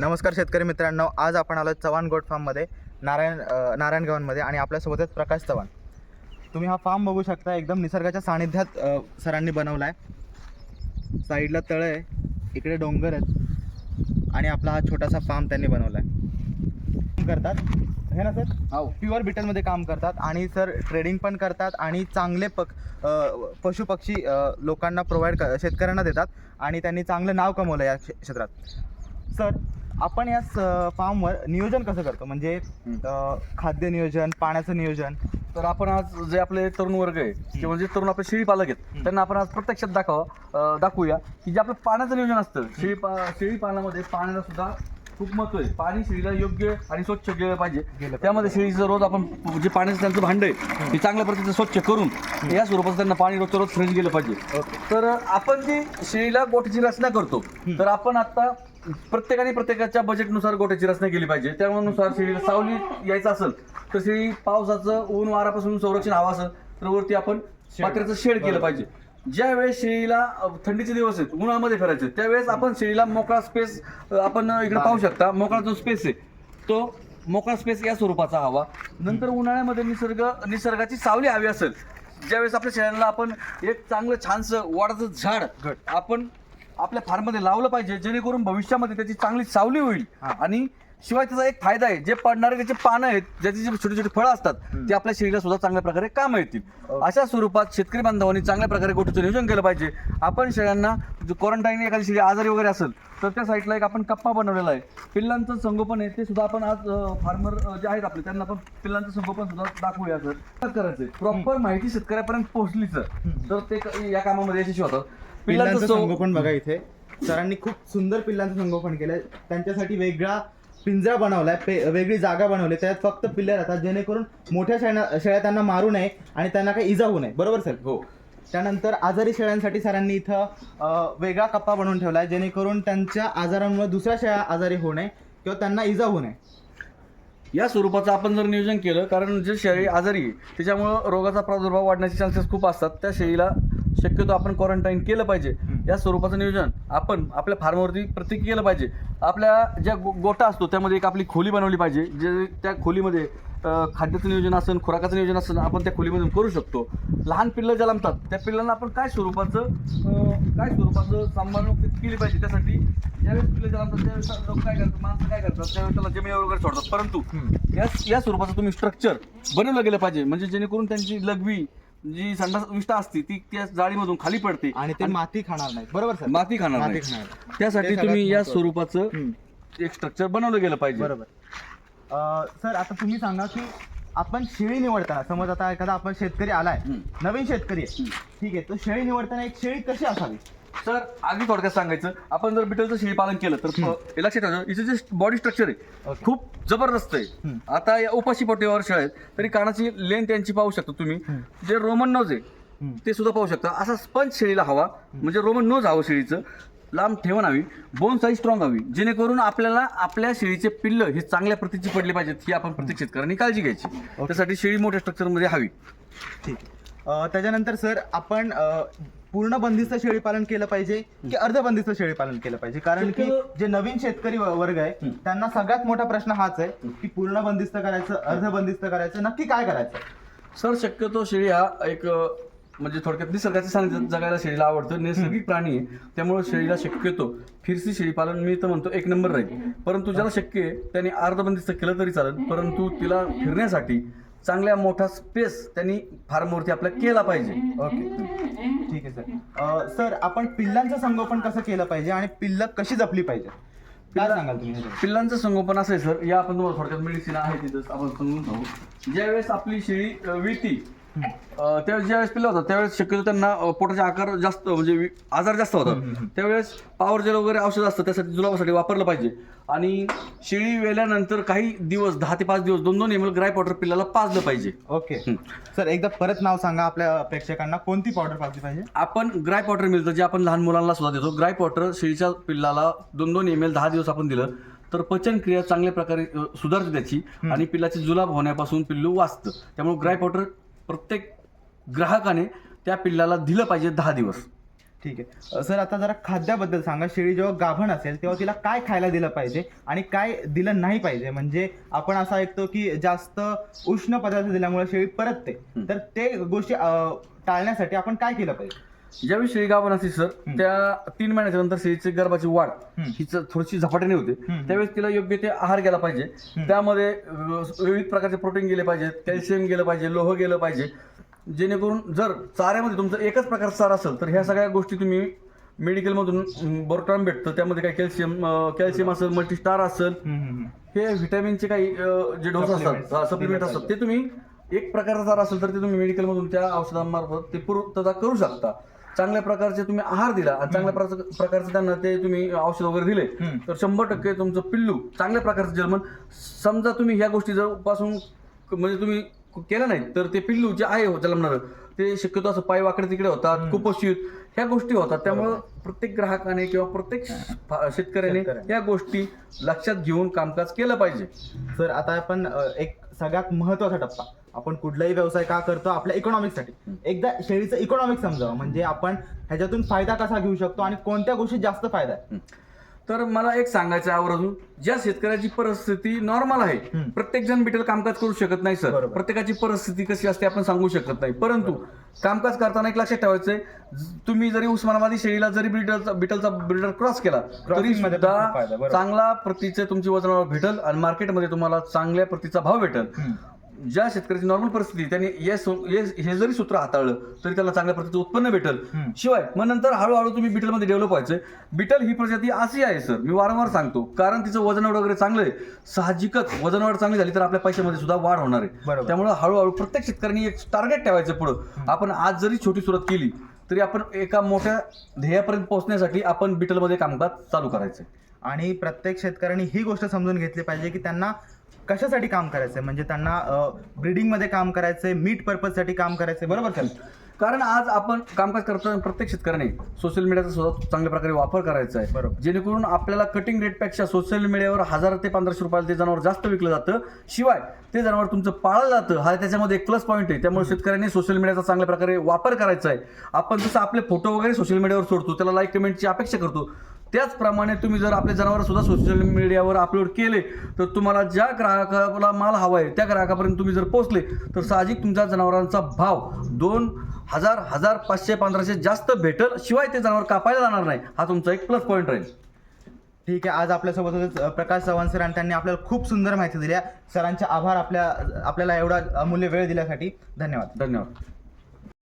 नमस्कार शेतकरी मित्रांनो आज आपण आलो चव्हाण गोट फार्ममध्ये नारायण नारायणगावांमध्ये आणि आपल्यासोबतच प्रकाश चव्हाण. तुम्ही हा फार्म बघू शकता एकदम निसर्गाच्या सानिध्यात सरांनी बनवला आहे साईडला तळं आहे इकडे डोंगर आहेत आणि आपला हा छोटासा फार्म त्यांनी बनवला आहे करतात. हे ना सर? हो. प्युअर बिटलमध्ये काम करतात आणि सर ट्रेडिंग पण करतात आणि चांगले पक पशुपक्षी लोकांना प्रोव्हाइड क शेतकऱ्यांना देतात आणि त्यांनी चांगलं नाव कमवलं या क्षे- क्षेत्रात. सर आपण या स- फार्मवर नियोजन कसं करतो? म्हणजे खाद्य नियोजन पाण्याचं नियोजन? तर आपण आज जे आपले तरुण वर्ग आहे किंवा जे तरुण आपले शेळी पालक आहेत त्यांना आपण आज प्रत्यक्षात दाखवा दाखवूया की जे आपलं पाण्याचं नियोजन असतं शेळी पा शेळी पालनामध्ये पाण्याला सुद्धा खूप महत्त्व आहे. पाणी शेळीला योग्य आणि स्वच्छ गेलं पाहिजे. त्यामध्ये शेळीचं रोज आपण जे पाण्याचं त्यांचं भांड आहे ते चांगल्या पद्धतीचं स्वच्छ करून या स्वरूपाचं त्यांना पाणी रोजच्या रोज फ्रेश गेलं पाहिजे. तर आपण जी शेळीला गोठ्याची रचना करतो तर आपण आता प्रत्येकाने प्रत्येकाच्या बजेटनुसार गोठ्याची रचना केली पाहिजे. त्यानुसार शेळीला सावली यायचं असेल तर शेळी पावसाचं ऊन वारापासून संरक्षण हवं असेल तर वरती आपण पात्र्याचं शेड केलं पाहिजे. ज्या वेळेस शेळीला थंडीचे दिवस आहेत उन्हाळ्यामध्ये फिरायचे त्यावेळेस आपण शेळीला मोकळा स्पेस आपण इकडे पाहू शकता मोकळा जो स्पेस आहे तो मोकळा स्पेस या स्वरूपाचा हवा. नंतर उन्हाळ्यामध्ये निसर्ग निसर्गाची सावली हवी असेल ज्यावेळेस आपल्या शेळ्यांना आपण एक चांगलं छानसं वडाचं झाड आपण आपल्या फार्ममध्ये लावलं पाहिजे जेणेकरून भविष्यामध्ये त्याची चांगली सावली होईल. आणि शिवाय त्याचा एक फायदा आहे जे पडणारे त्याचे पानं आहेत ज्याचे जे छोटे छोटे फळं असतात ते आपल्या शरीराला सुद्धा चांगल्या प्रकारे काम येतील. अशा स्वरूपात शेतकरी बांधवांनी चांगल्या प्रकारे गोठीचं नियोजन केलं पाहिजे. आपण शेळ्यांना क्वारंटाईन एखादी शेळी आजारी वगैरे असेल तर त्या साईडला एक आपण कप्पा बनवलेला आहे. पिल्लांचं संगोपन आहे ते सुद्धा आपण आज फार्मर जे आहेत आपले त्यांना आपण पिल्लांचं संगोपन सुद्धा दाखवूया सर. काय करायचंय? प्रॉपर माहिती शेतकऱ्यापर्यंत पोहोचली सर तर ते क- या कामामध्ये यशस्वी होतात. पिल्लांचं संगोपन बघा इथे. सरांनी खूप सुंदर पिल्लांचं संगोपन केलंय. त्यांच्यासाठी वेगळा पिंजरा बनवलाय पे वेगळी जागा बनवली त्यात फक्त पिल्लर राहतात जेणेकरून मोठ्या शेळ्या शेळ्या त्यांना मारू नये आणि त्यांना काही इजा होऊ नये. बरोबर सर? हो. त्यानंतर आजारी शेळ्यांसाठी सरांनी इथं वेगळा कप्पा बनवून ठेवला आहे जेणेकरून त्यांच्या आजारांमुळे दुसऱ्या शेळ्या आजारी होऊ नये किंवा त्यांना इजा होऊ नये. या स्वरूपाचं आपण जर नियोजन केलं कारण जे शेळी आजारी त्याच्यामुळं रोगाचा प्रादुर्भाव वाढण्याचे चान्सेस खूप असतात. त्या शेळीला शक्यतो आपण क्वारंटाईन केलं पाहिजे. या स्वरूपाचं नियोजन आपण आपल्या फार्मवरती प्रत्येक केलं पाहिजे. आपल्या ज्या गो गोटा असतो त्यामध्ये एक आपली खोली बनवली पाहिजे. जे त्या खोलीमध्ये खाद्याचं नियोजन असेल खुराकाचं नियोजन असेल आपण त्या खोलीमधून करू शकतो. लहान पिल्लं जन्मतात त्या पिल्लांना आपण काय स्वरूपाचं काय स्वरूपाचं सांभाळणूक केली पाहिजे? त्यासाठी ज्यावेळेस पिल्लं जन्मतात त्यावेळेस लोक काय करतात माणसं काय करतात त्यावेळेस त्याला जमिनीवर वगैरे सोडतात. परंतु या या स्वरूपाचं तुम्ही स्ट्रक्चर बनवलं गेलं पाहिजे. म्हणजे जेणेकरून त्यांची लघवी जी संडास विष्ठा असते ती त्या जाळीमधून खाली पडते आणि ते माती खाणार नाही बरोबर सर माती खाणार माती नाही. खाणार नाही. त्यासाठी ते सगळ्यात तुम्ही या महत्त्वाचं. स्वरूपाचं हम्म. एक स्ट्रक्चर बनवलं गेलं पाहिजे बरोबर अ, सर आता तुम्ही सांगा की आपण शेळी निवडताना समज आता एखादा आपण शेतकरी आलाय हम्म. नवीन शेतकरी आहे ठीक आहे तो शेळी निवडताना एक शेळी कशी असावी सर अगदी थोडक्यात सांगायचं. आपण जर बिटलचं शेळी पालन केलं तर हे लक्षात ठेवा हिचं जे बॉडी स्ट्रक्चर आहे. खूप जबरदस्त आहे. आता या उपाशी पोटेवर शेळ आहेत तरी कानाची लेंथ यांची पाहू शकता तुम्ही. जे रोमन नोज आहे. ते सुद्धा पाहू शकता. असा स्पंज शेळीला हवा म्हणजे रोमन नोज हवं शेळीचं. लांब ठेवण हवी बोन साईज स्ट्रॉंग हवी जेणेकरून आपल्याला आपल्या शेळीचे पिल्ल हे चांगल्या प्रतीची पडली पाहिजेत ही आपण प्रत्येक शेतकऱ्यांनी काळजी घ्यायची. त्यासाठी शेळी मोठ्या स्ट्रक्चरमध्ये हवी. ठीक त्याच्यानंतर सर आपण पूर्ण बंदिस्त शेळी पालन केलं पाहिजे की अर्ध बंदिस्त शेळी पालन केलं पाहिजे? कारण की जे नवीन शेतकरी वर्ग आहे त्यांना सगळ्यात मोठा प्रश्न हाच आहे की पूर्ण बंदिस्त करायचं अर्ध बंदिस्त करायचं नक्की काय करायचं? सर शक्यतो शेळी हा एक म्हणजे थोडक्यात निसर्गाचे सानिध्यात जगायला शेळीला आवडतं नैसर्गिक प्राणी आहे. त्यामुळे शेळीला शक्यतो फिरसी शेळी पालन मी तर म्हणतो एक नंबर राहील. परंतु ज्याला शक्य आहे त्याने अर्धबंदिस्त केलं तरी चालेल परंतु तिला फिरण्यासाठी चांगल्या मोठा स्पेस त्यांनी फार्मवरती आपल्या केला पाहिजे. ओके ठीक आहे सर सर आपण पिल्लांचं संगोपन कसं केलं पाहिजे आणि पिल्ल कशी जपली पाहिजे? काय सांगाल तुम्ही? पिल्लांचं संगोपन असं आहे सर या आपण तुम्हाला थोडक्यात मेडिसिन आहे तिथं आपण समजून सांगू ज्यावेळेस आपली शेळी अ, अ, त्यावेळेस ज्यावेळेस पिल्लं होतात त्यावेळेस शक्यतो त्यांना पोटाचे आकार जास्त म्हणजे वि- आजार जास्त होतात. त्यावेळेस पॉवर जेल वगैरे औषध असतं त्यासाठी जुलाबासाठी वापरलं पाहिजे. आणि शेळी वेल्यानंतर काही दिवस दहा ते पाच दिवस दोन दोन एम एल ग्राय पावडर पिल्लाला पाजलं पाहिजे. ओके. सर एकदा परत नाव सांगा आपल्या प्रेक्षकांना कोणती पावडर पाजली पाहिजे? आपण ग्राय पॉटर मिळतं जे आपण लहान मुलांना सुद्धा देतो. ग्राय पॉटर शेळीच्या पिल्लाला दोन दोन एम एल दहा दिवस आपण दिलं तर पचनक्रिया चांगल्या प्रकारे अ, सुधारते त्याची. आणि पिल्लाची जुलाब होण्यापासून पिल्लू वाचतं. त्यामुळे ग्राय पॉटर प्रत्येक ग्राहकाने त्या पिल्लाला दिलं पाहिजे दहा दिवस. ठीक आहे. सर आता जरा खाद्याबद्दल सांगा. शेळी जेव्हा गाभण असेल तेव्हा तिला काय खायला दिलं पाहिजे आणि काय दिलं नाही पाहिजे? म्हणजे आपण असं ऐकतो की जास्त उष्ण पदार्थ दिल्यामुळे शेळी परतते. तर ते गोष्टी टाळण्यासाठी आपण काय केलं पाहिजे? ज्यावेळी शेळी गाभण असते सर. त्या तीन महिन्याच्या नंतर शेळीची गर्भाची वाढ हं. हिच थोडीशी झपाट्याने होते. त्यावेळेस तिला योग्य ते आहार गेला पाहिजे. त्यामध्ये विविध प्रकारचे प्रोटीन गेले पाहिजेत कॅल्शियम गेलं पाहिजे लोह गेलं पाहिजे जेणेकरून जर चाऱ्यामध्ये तुमचं एकच प्रकारचा चारा असेल तर ह्या सगळ्या गोष्टी तुम्ही मेडिकलमधून बोरटॉन भेटतं त्यामध्ये काही कॅल्शियम कॅल्शियम असेल मल्टीस्टार असेल. हे व्हिटॅमिनचे काही जे डोस. असतात सप्लिमेंट असतात ते तुम्ही एक प्रकारचा चारा असेल तर ते तुम्ही मेडिकलमधून त्या औषधांमार्फत ते पूर्तता करू शकता चांगल्या प्रकारचे तुम्ही आहार दिला आणि चांगल्या प्रकारचं प्रकारचं त्यांना ते तुम्ही औषध वगैरे दिले. तर शंभर टक्के तुमचं पिल्लू चांगल्या प्रकारचं जर्मन. समजा तुम्ही ह्या गोष्टी जर पासून म्हणजे तुम्ही केलं नाही तर ते पिल्लू जे आहे हो जन्मणार ते शक्यतो असं पाय वाकडे तिकडे होतात कुपोषित ह्या गोष्टी होतात. त्यामुळं प्रत्येक ग्राहकाने किंवा प्रत्येक फा- शेतकऱ्याने शेतकऱ्याने. या गोष्टी लक्षात घेऊन कामकाज केलं पाहिजे. सर आता आपण अ, एक सगळ्यात महत्त्वाचा टप्पा. आपण कुठलाही व्यवसाय का करतो? आपल्या इकॉनॉमिक्ससाठी एकदा शेळीचं इकॉनॉमिक्स समजावं. म्हणजे आपण ह्याच्यातून फायदा कसा घेऊ शकतो आणि कोणत्या गोष्टीत जास्त फायदा आहे? तर मला एक सांगायचं आवर्जून. ज्या शेतकऱ्याची परिस्थिती नॉर्मल आहे. प्रत्येक जण बिटल कामकाज करू शकत नाही सर. प्रत्येकाची परिस्थिती कशी असते आपण सांगू शकत नाही. परंतु कामकाज करताना एक लक्षात ठेवायचंय तुम्ही जरी उस्मानाबादी शेळीला जरी बिटलचा बिटलचा बिल्डर क्रॉस केला तरी सुद्धा. चांगला प्रतीचे तुमची वजनावर भेटल आणि मार्केटमध्ये तुम्हाला चांगल्या प्रतीचा भाव भेटल. ज्या शेतकऱ्याची नॉर्मल परिस्थिती त्यांनी हे सु- हे हे जरी सूत्र हाताळलं तरी त्याला चांगल्या प्रतीचं उत्पन्न भेटल. हम्म. शिवाय मग नंतर हळूहळू तुम्ही बिटलमध्ये डेव्हलप व्हायचं बिटल ही प्रजाती अशी आहे सर मी वारंवार सांगतो. कारण तिचं वजनवाढ वगैरे चांगलं आहे साहजिकच वजनवाढ चांगली झाली तर आपल्या पैशामध्ये सुद्धा वाढ होणार आहे. बरोबर. त्यामुळे हळूहळू प्रत्येक शेतकऱ्यांनी एक टार्गेट ठेवायचं पुढं. आपण आज जरी छोटी सुरुवात केली तरी आपण एका मोठ्या ध्येयापर्यंत पोहोचण्यासाठी आपण बिटलमध्ये कामकाज चालू करायचं आणि प्रत्येक शेतकऱ्यांनी ही गोष्ट समजून घेतली पाहिजे की त्यांना कशासाठी काम करायचंय? म्हणजे त्यांना ब्रीडिंगमध्ये काम करायचंय मीट पर्पजसाठी काम करायचंय बरोबर सर कारण आज आपण कामकाज करताना प्रत्येक शेतकऱ्याने सोशल मीडियाचा सुद्धा चांगल्या प्रकारे वापर करायचा आहे बरोबर. जेणेकरून आपल्याला कटिंग रेटपेक्षा सोशल मीडियावर हजार ते पंधराशे रुपयाला ते जनावर जास्त विकलं जातं. शिवाय ते जनावर तुमचं पाळलं जातं. हा त्याच्यामध्ये एक प्लस पॉईंट आहे. त्यामुळे शेतकऱ्यांनी सोशल मीडियाचा चांगल्या प्रकारे वापर करायचा आहे आपण जसं आपले फोटो वगैरे सोशल मीडियावर सोडतो त्याला लाईक कमेंटची अपेक्षा करतो. त्याचप्रमाणे तुम्ही जर आपले जनावर सुद्धा सोशल मीडियावर अपलोड केले तर तुम्हाला ज्या ग्राहकाला माल हवा आहे त्या ग्राहकापर्यंत तुम्ही जर पोहोचले तर साहजिक तुमच्या जनावरांचा भाव दोन हजार हजार पाचशे पंधराशे जास्त भेटल शिवाय ते जनावर कापायला जाणार नाही. हा तुमचा एक प्लस पॉईंट राहील. ठीक आहे आज आपल्यासोबत प्रकाश चव्हाण सर आणि त्यांनी आपल्याला खूप सुंदर माहिती दिली सरांचे आभार आपल्या आपल्याला एवढा अमूल्य वेळ दिल्यासाठी. धन्यवाद. धन्यवाद.